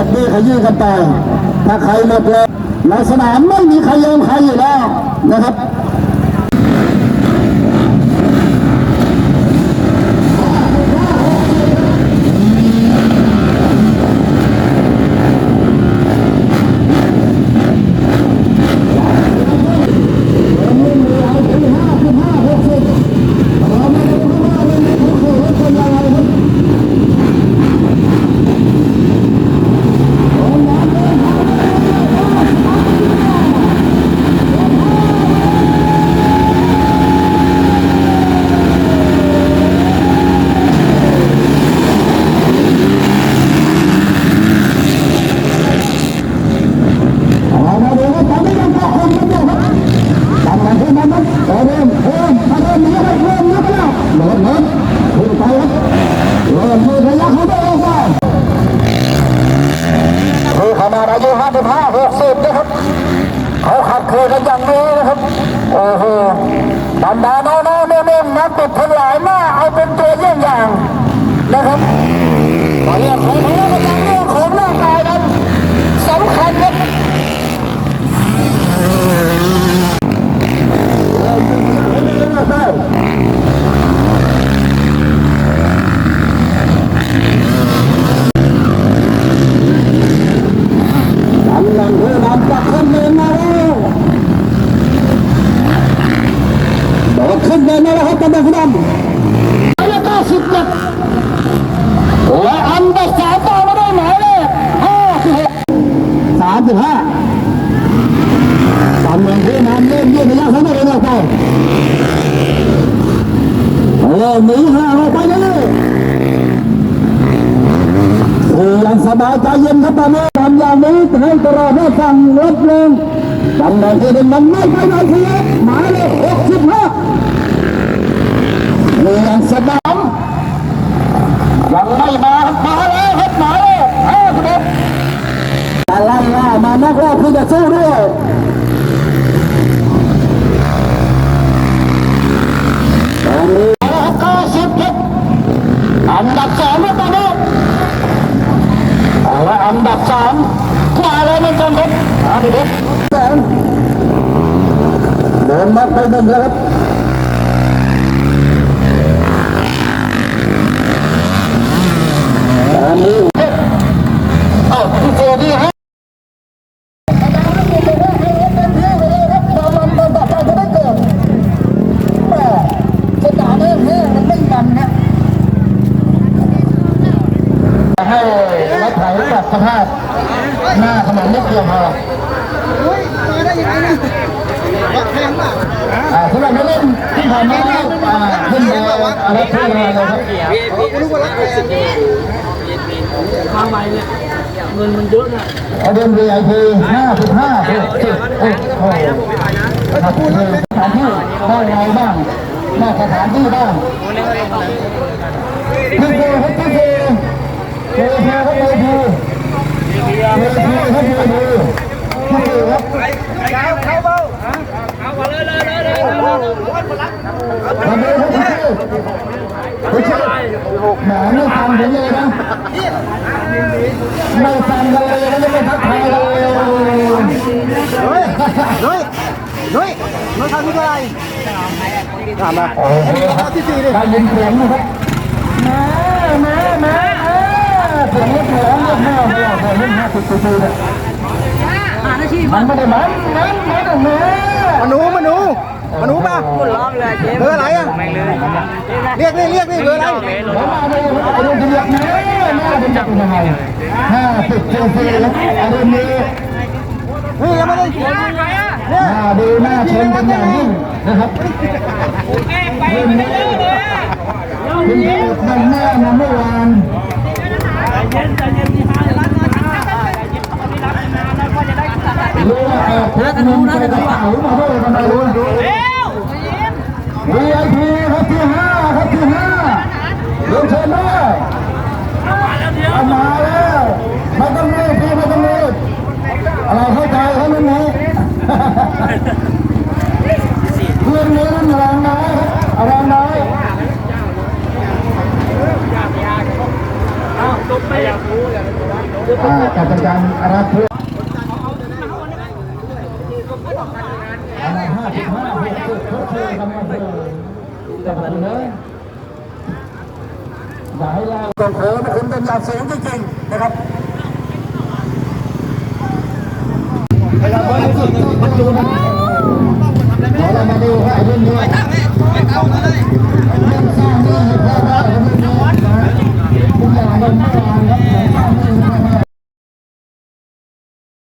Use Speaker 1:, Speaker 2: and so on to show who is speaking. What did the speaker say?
Speaker 1: ยี้กันไปถ้าใครหมดเลยในสนามไม่มีใครยอมใครอยู่แล้วนะครับ เอามาดูว่าตอนนี้ยังพอคนกันอยู่ครับตามหลังขึ้นมาครับเริ่มเริ่มถ้าเริ่มนี้ครับเริ่มนี้ก็แล้วเริ่มเริ่มขึ้นไปครับเริ่มมือพยักเขาได้ออกมาคือขนาดอายุ55 60นะครับเขาขับเคลื่อนกันอย่างนี้นะครับโอ้โห บรรดาน้องๆเน่นๆนักติดทั้งหลายมาเอาเป็นตัวเยี่ยงอย่างนะครับเรื่องขอเขาเรื่องของร่างกายนั้นสำคัญครับ กำลังเพื่อนำจะขึ้นเดินมาแล้วโดด ขึ้นเดินมาแล้วครับตำแหน่งผู้นำร้อยเก้าสิบเจ็ดและอันดับสามต่อมาด้หมายเลขห้าสิบหกสามสิบห้าตำแหน่งผู้นำเริ่มยืดระยะทั้งหมดเลยออกไปเริ่มหนีห่างออกไปเรื่อยๆยังสบายใจเย็นครับตอนนี้ทำอย่างนี้ให้ตลอดให้ฟังลดลงตำแหน่งที่หนึ่งมันไม่ไปไหนทีหมายเลขหกสิบห้าคือยังสบายยังไม่มามาแล้วครับหมายเลขห้าสิบเอ็ดแต่ ไล่ล่ามานักรอบที่อจะสู้ด้วยตอนนี้ก็สิบเจ็ดอันดับสองครับตอนนี้และอันดับสามกว่าแล้วเหมือนกันครับอาดิเด็กแสนเดินมาไปหนึ่งแล้วครับอันนี้เอ้าพี่เจดีฮะให้รถไถปรับสภาพห น้าถนนเล็กเพียงพออ่าสำหรับผู้เล่นที่ผ่านมาอ่าขึ้นมาอะไรเพื่ออะไรครับ
Speaker 2: มาใหม่เนี่ยเงินมันเยอะนะ
Speaker 1: เอาเดิน VIP ห้าสิบห้าสิบสิบโอ้โหครับคือสถานที่ได้อะไรบ้างนอกสถานที่บ้างพี่เจครับพี่เจเจเจครับเจเจ เจเจครับเจเจพี่เจครับ
Speaker 2: เอามาเลยเลยเลยเลย
Speaker 1: มาดูครับพี่เจพี่เจแหมไม่ฟังผมเลยนะไม่ฟังกันเลยนะไม่ทักทายเลย
Speaker 3: นุ้ยนุ้ยนุ้ยนุ้ยทำที่อะไรถามมา
Speaker 1: ที่สี่ดิได้ยินเสียงนะครับ มันไม่ได้มันมันมันแต่แม่
Speaker 3: มาหนูมาหนูมาหนูป่ะ
Speaker 2: ล้อมเลยเจ๊
Speaker 3: เบอร์อะไรอะเรียกนี่เรียกนี่เบอร์อะไร
Speaker 1: เลยอารมณ์เรียกแม่แม่เป็นจักรยังไงห้าสิบสี่สี่แล้วอารมณ์นี้
Speaker 3: นี่ยังไม่ได้เขียน
Speaker 1: น้าดูหน้าชมเป็นอย่างยิ่งนะครับเรื่องนี้คุณไปอุดหนุนแม่มาเมื่อวาน
Speaker 2: เย็นใจเย็นที่ห้าล้านนะใจเย็นตอนนี้รับนานแล้วก็จะได้ขนาด
Speaker 1: รู้ว่าแอบพกเงินใส่กระเป๋ามาด้วยทำไมรู้
Speaker 2: เร็ว
Speaker 1: VIP ครับที่ห้าครับที่ห้าเรียนเชิญได้
Speaker 2: มาแล้วเดี๋ยว
Speaker 1: เอามาแล้วม่ต้องรีบพี่ม่ต้องรีบอะไรเข้าใจเขาเรื่องนี้เรื่องนี้นั่นแรงน้อยครับแรงน้อย
Speaker 2: อ้าตบไปอยากรู้อยากรู้
Speaker 1: อ่าการจัดการรับเพื่ออะไรห้าสิบห้าหกสิบเขาเคยทำมาเพื่อ โอ้โหคุณเป็นจ่าสูงจริงๆนะครับ
Speaker 3: เรามาดูว่าเรื่องนี้ไม่ตั้งไม่ตั้งเล